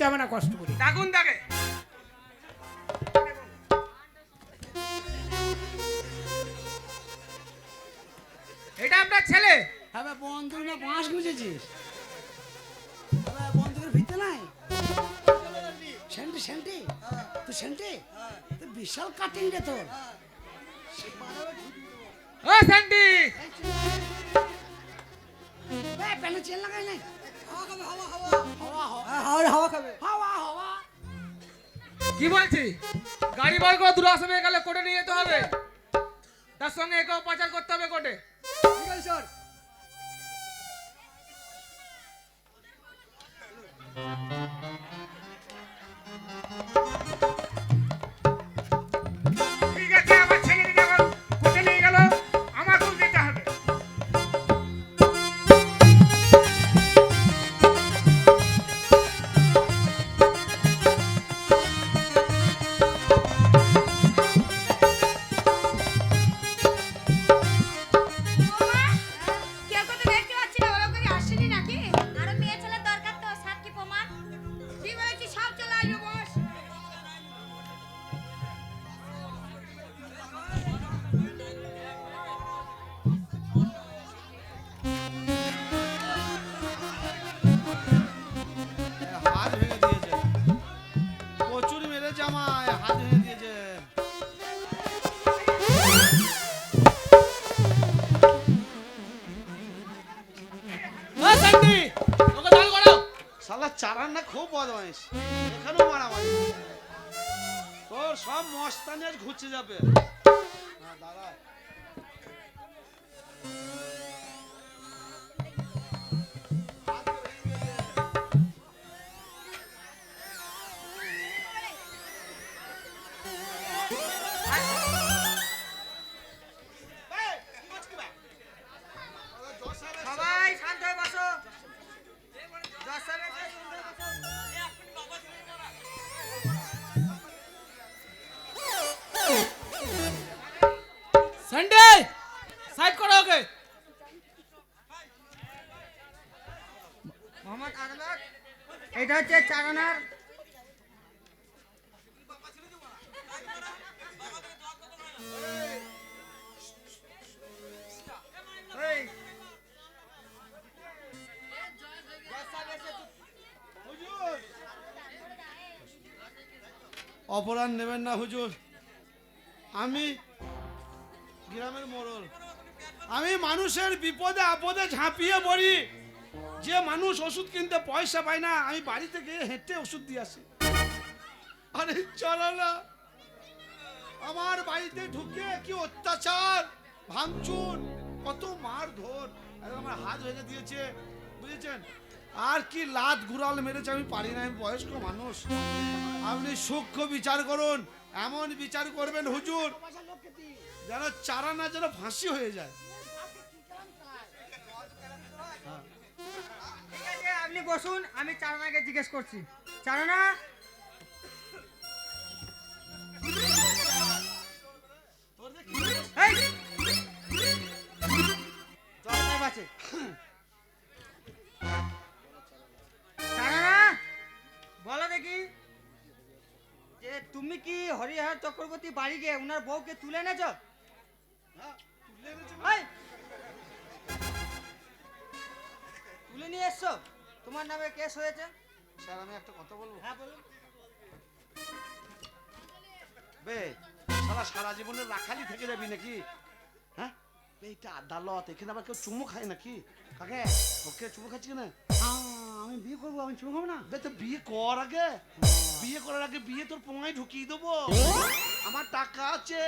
যেতে হবে না কষ্ট করে। ডাকুন তাকে। এটা আপনার ছেলে? হ্যাঁ বন্দুক না বাঁশ গুঁজেছিস। ভাই, বন্দুকের ভিতরে নাই? Senti senti? তুই সেন্টি? তুই বিশাল কাটিং রে তোর। ও ভাই, চেন লাগাই নাই কি বলছি? গাড়ি বার করে দূর আসামে গেলে কোর্টে নিয়ে যেতে হবে। তার সঙ্গে একেও পাচার করতে হবে কোর্টে। ঠিক আছে স্যার খুব বদমাইশ। এখানেও মারামারি। তোর সব মস্তানি আজ ঘুরছে যাবে। হ্যাঁ, এটা হচ্ছে চারানার অপরাধ নেবেন না হুজুর। আমি গ্রামের মোড়ল। আমি মানুষের বিপদে আপদে ঝাঁপিয়ে পড়ি। যে মানুষ ওষুধ কিনতে পয়সা পায় না, আমি বাড়ি থেকে হেঁটে ওষুধ দিয়ে আসি। আরে চলো না। আমার বাড়িতে ঢুকে কি অত্যাচার, ভাঙচুর, কত মার ধর আমার হাত ভেঙে দিয়েছে, বুঝেছেন? আর কি লাত গুড়াল মেরেছে আমি পারি না, আমি বয়স্ক মানুষ। আপনি সূক্ষ্ম বিচার করুন, এমন বিচার করবেন হুজুর, যেন চারা না যেন ফাঁসি হয়ে যায়। আপনি বসুন, আমি চারানাকে জিজ্ঞেস করছি। যে তুমি কি হরিহর চক্রবর্তী বাড়ি গিয়ে ওনার বউকে তুলে এনেছ! তুলে নিয়ে এসছো? তোমার নামে কেস হয়েছে? স্যার আমি একটা কথা বলব? হ্যাঁ বলুন। বে সারা সারা জীবনে রাখালি থেকে যাবি নাকি? হ্যাঁ? এটা আদালত এখানে আবার কেউ চুমু খায় নাকি? কাকে? ওকে চুমু খাচ্ছি না আমি বিয়ে করব আমি চুমু খাব না? বে তো বিয়ে কর আগে। বিয়ে করার আগে বিয়ে তোর পোঙায় ঢুকিয়ে দেবো। আমার টাকা আছে।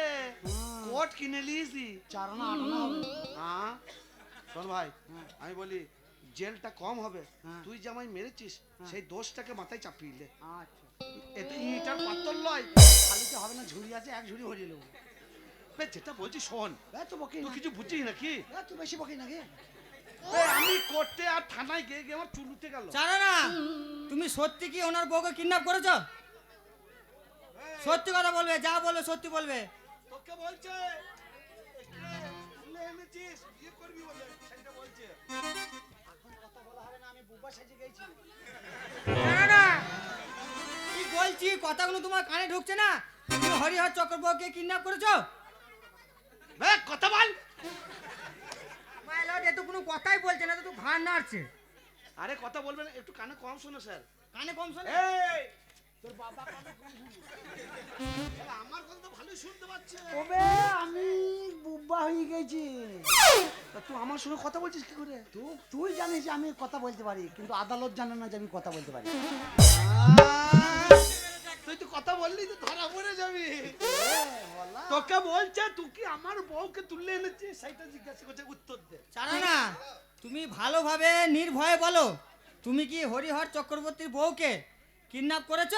কোট কিনে লিয়েছি চারানা আটানা হবে। হ্যাঁ? শোন ভাই আমি বলি জেলটা কম হবে হ্যাঁ। তুই যে আমায় মেরেছিস সেই দোষটাকে মাথায় চাপিয়ে দে। আচ্ছা। এতে ইটার পাত্তর লয় খালিতে হবে না ঝুড়ি আছে এক ঝুড়ি নেব। যেটা বলছি শোন তো বকি তুই কিছু বুঝছিস নাকি? তুই বেশি বকি নাকি আমি করতে আর থানায় গিয়ে গিয়ে আমার চুল উঠে গেল। জানো না! তুমি সত্যি কি ওনার বউকে কিডন্যাপ করেছ? সত্যি কথা বলবে যা বলবে সত্যি বলবে। তোকে বলছে তুলে এনেছিস বিয়ে করবি বলে সেটা বলছে। বলছি? কথাগুলো তোমার কানে ঢুকছে না? তুমি হরিহর চক্রবর্তীকে কিডন্যাপ করেছ? হ্যাঁ, কথা বল। মাইলট তো কোনো কথাই বলছে না তো ঘাড় নাড়ছে। আরে কথা বলবেন একটু কানে কম শোনো স্যার। কানে কম শোনো। তোর বাবা কানে কম শোনে এ, আমার কথা তো শুনতে পাচ্ছে। ওবে আমি বুব্বা হয়ে গেছি। তুই আমার সঙ্গে কথা বলছিস কি করে? তুই তুই জানিস যে আমি কথা বলতে পারি কিন্তু আদালত জানে না যে আমি কথা বলতে পারি। তুই তো কথা বললি তো ধরা পড়ে যাবি। তোকে বলছে তুই কি আমার বউকে তুলে এনেছিস? সেইটা জিজ্ঞাসা করছে উত্তর দে। ছাড়ো না তুমি ভালোভাবে নির্ভয়ে বলো। তুমি কি হরিহর চক্রবর্তীর বউকে কিডন্যাপ করেছ।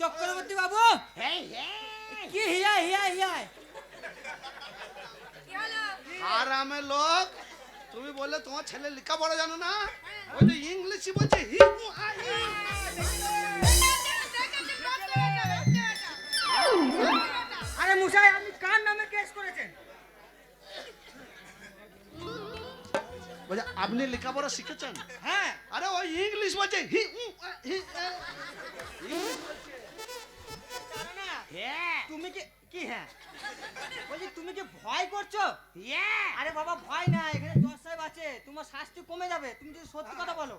চক্রবর্তী বাবু। কি হিয়া হিয়া হিয়া? কি হলো? আরামে লোক তুমি বললে তোমার ছেলে লেখাপড়া জানো না? ওই যে ইংলিশই বলছে। আরে মুসাই বলছে আপনি লেখাপড়া শিখেছেন? হ্যাঁ। আরে ওই ইংলিশ বলছে হি হি, না তুমি কি কি হ্যাঁ? বলছি তুমি কি ভয় করছ? আরে বাবা ভয় না এখানে জজ সাহেব আছে তোমার শাস্তি কমে যাবে তুমি যদি সত্যি কথা বলো।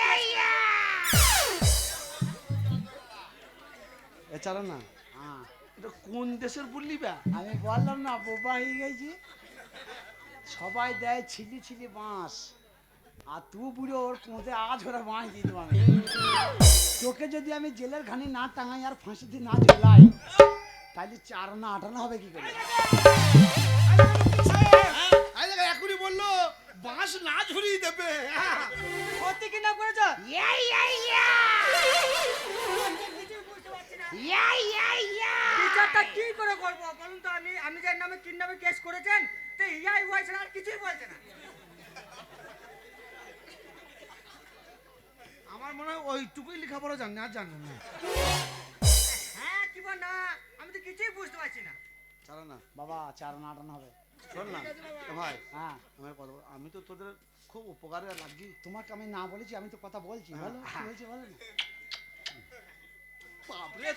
case এছাড়া না। হ্যাঁ। এটা কোন দেশের বললি বা? আমি বললাম না বোবা হয়ে গেছি। সবাই দেয় ছিলি ছিলি বাঁশ। আর তুই বুড়ো ওর পোঁতে আজ ওরা বাঁশ দিয়ে দেবো আমি তোকে যদি আমি জেলের ঘানি না টাঙাই আর ফাঁসিতে না ঝোলাই তাহলে চার না আটানা হবে কি করে? এখনই বলল বাঁশ না ঝুরিয়ে দেবে। হ্যাঁ। সত্যি কিডন্যাপ করেছ? বিচারটা কি করে করব বলুন তো আমি আমি যার নামে কিডন্যাপের কেস করেছেন তো ইয়াই ওয়াই আর কিছুই বলছে না। আমার মনে হয় ওইটুকুই লেখাপড়া জানি আর জানো না। হ্যাঁ কি বল না? আমি তো কিছুই বুঝতে পারছি না। ছাড়া না বাবা চার না আটানা হবে। শোন না ভাই হ্যাঁ। আমার কথা আমি তো তোদের খুব উপকারে লাগি। তোমাকে আমি না বলেছি আমি তো কথা বলছি বলো কি হয়েছে বলো। না বাপরে।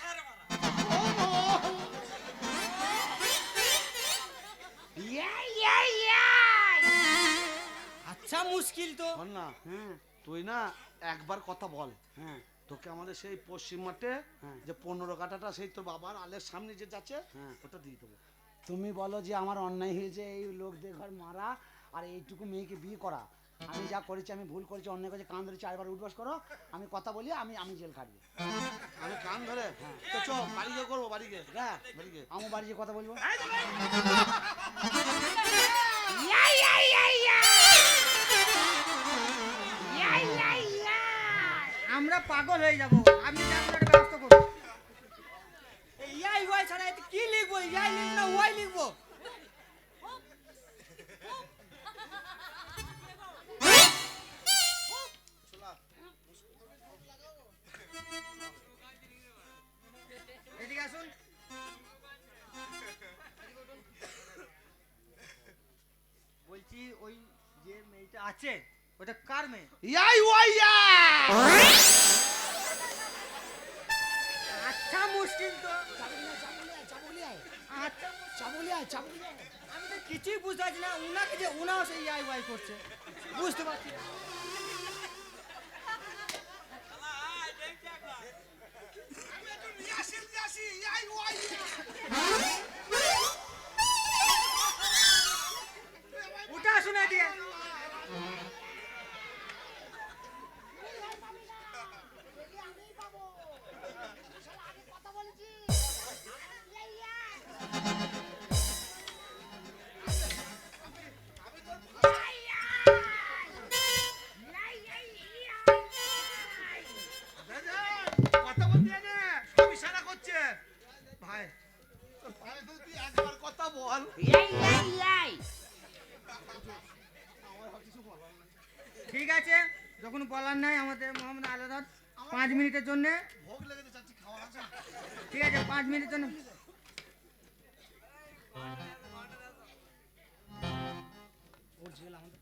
আচ্ছা মুশকিল তো। না হ্যাঁ। তুই না একবার কথা বল। হ্যাঁ। তোকে আমাদের সেই পশ্চিম মাঠে হ্যাঁ। যে পনেরো কাটাটা সেই তোর বাবার আলের সামনে যে যাচ্ছে হ্যাঁ। ওটা দিয়ে দেবো। তুমি বলো যে আমার অন্যায় হয়েছে এই লোকদের ঘর মারা আর এইটুকু মেয়েকে বিয়ে করা। আমি যা করেছি আমি ভুল করেছি অন্য করেছি কান ধরে চারবার উঠবাস করো আমি কথা বলি আমি আমি জেল খাটবো। আমি কান ধরে? তো চ বাড়ি গিয়ে করব বাড়ি গিয়ে। হ্যাঁ। বাড়ি গিয়ে। আমার বাড়ি গিয়ে কথা বলব। আমরা পাগল হয়ে যাব। আপনি আছে? ওটা কার মেয়ে? ইয়াই ওয়াইয়া! আচ্ছা মুশকিল তো। আমি তো কিছুই বুঝতে পারছি না। উনাকে যে উনাও সেই ইয়াই ওয়াই করছে। বুঝতে পারছি না। ঠিক আছে যখন বলার নাই আমাদের মোহাম্মদ আলাদা পাঁচ মিনিটের জন্য। ঠিক আছে পাঁচ মিনিটের জন্য। ওর জেল আমাদের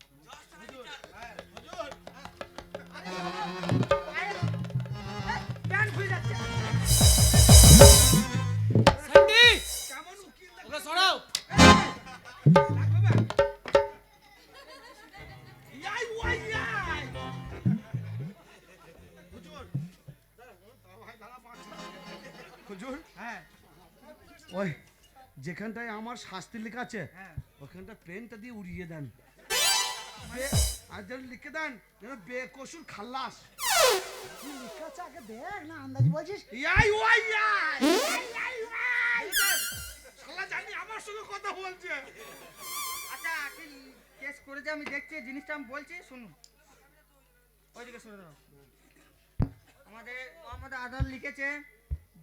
যেখানটায় আমার শাস্তি লেখা আছে। হ্যাঁ। ওখানটা পেনটা দিয়ে উড়িয়ে দেন। আর যেন লিখে দেন যেন বেকসুর খাল্লাস। কি লেখা আছে আগে দেখ না আন্দাজি বলছিস? ইয়াই ওয়াই ইয়াই। শালা জানি আমার সঙ্গে কথা বলছে। আচ্ছা কি কেস আমি দেখছি জিনিসটা আমি বলছি শুনুন। ওইদিকে শুনে দাও। আমাদের আমাদের আধার লিখেছে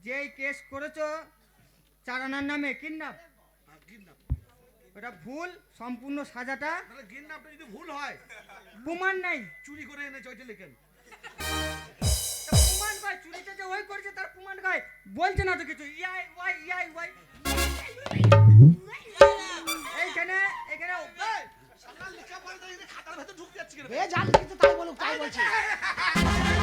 যেই কেস করেছ চারানার নামে কিডন্যাপ ওটা ভুল সম্পূর্ণ সাজাটা। গিন্নাপটা যদি ভুল হয় প্রমাণ নাই। চুরি করে এনেছে ওইটা লেখেন। প্রমাণ কয় চুরিটা যে ওই করেছে তার প্রমাণ কয় বলছে না তো কিছু। ইয়াই ওয়াই ইয়াই ওয়াই। এইখানে এখানে শালা লেখা পড়ে তো খাতার ভেতর ঢুকে যাচ্ছে কেন? এ লিখেছে তাই বলুক তাই বলছে।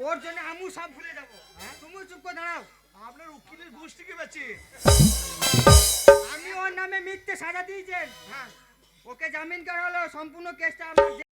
ওর জন্য আমু সব ভুলে যাব তুমি চুপ করে দাঁড়াও আপনার উকিলের গোষ্ঠীকে বেচে আমি ওর নামে মিথ্যে সাজা দিয়েছেন। হ্যাঁ। ওকে জামিন করা হলো। সম্পূর্ণ কেসটা আমার